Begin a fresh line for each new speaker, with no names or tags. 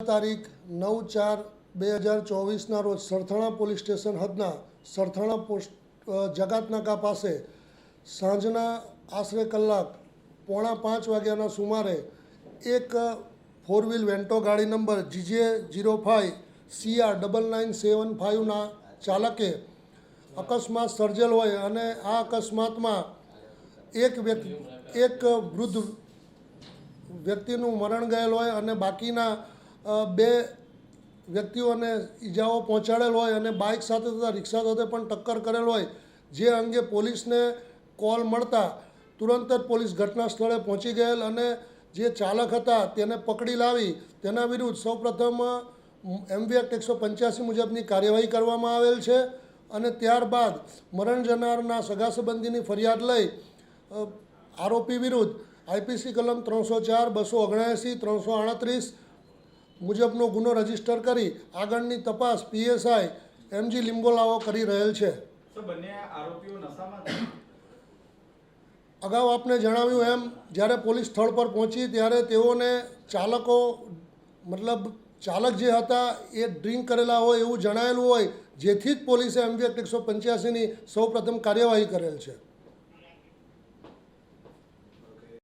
તારીખ નવ ચાર બે હજાર ચોવીસના રોજ સરથાણા પોલીસ સ્ટેશન હદના સરથાણા પોસ્ટ જગાતનાકા પાસે સાંજના આશરે કલાક પોણા પાંચ વાગ્યાના સુમારે એક ફોર વ્હીલ વેન્ટો ગાડી number GJ zero five CR double nine seven ફાઇવના ચાલકે અકસ્માત સર્જેલ હોય અને આ અકસ્માતમાં એક વ્યક્તિ એક વૃદ્ધ વ્યક્તિનું મરણ ગયેલ હોય અને બાકીના બે વ્યક્તિઓને ઈજાઓ પહોંચાડેલ હોય અને બાઇક સાથે તથા રિક્ષા સાથે પણ ટક્કર કરેલ હોય, જે અંગે પોલીસને કોલ મળતા તુરંત જ પોલીસ ઘટના સ્થળે પહોંચી ગયેલ અને જે ચાલક હતા તેને પકડી લાવી, તેના વિરુદ્ધ સૌપ્રથમ એમવી એક્ટ એકસો પંચ્યાસી મુજબની કાર્યવાહી કરવામાં આવેલ છે અને ત્યારબાદ મરણ જનારના સગા સંબંધીની ફરિયાદ લઈ આરોપી વિરુદ્ધ આઈપીસી કલમ ત્રણસો ચાર, બસો ઓગણએંસી ત્રણસો આડત્રીસ મુજબનો ગુનો રજિસ્ટર કરી આગળની તપાસ પીએસઆઈ એમજી લિંબોલાઓ કરી રહેલ છે? અગાઉ આપને જણાવ્યું એમ જ્યારે પોલીસ સ્થળ પર પહોંચી ત્યારે તેઓને ચાલકો મતલબ ચાલક જે હતા એ ડ્રિંક કરેલા હોય એવું જણાયેલું હોય જેથી જ પોલીસે એમવી એક્ટ એકસો પંચ્યાસીની સૌપ્રથમ કાર્યવાહી કરેલ છે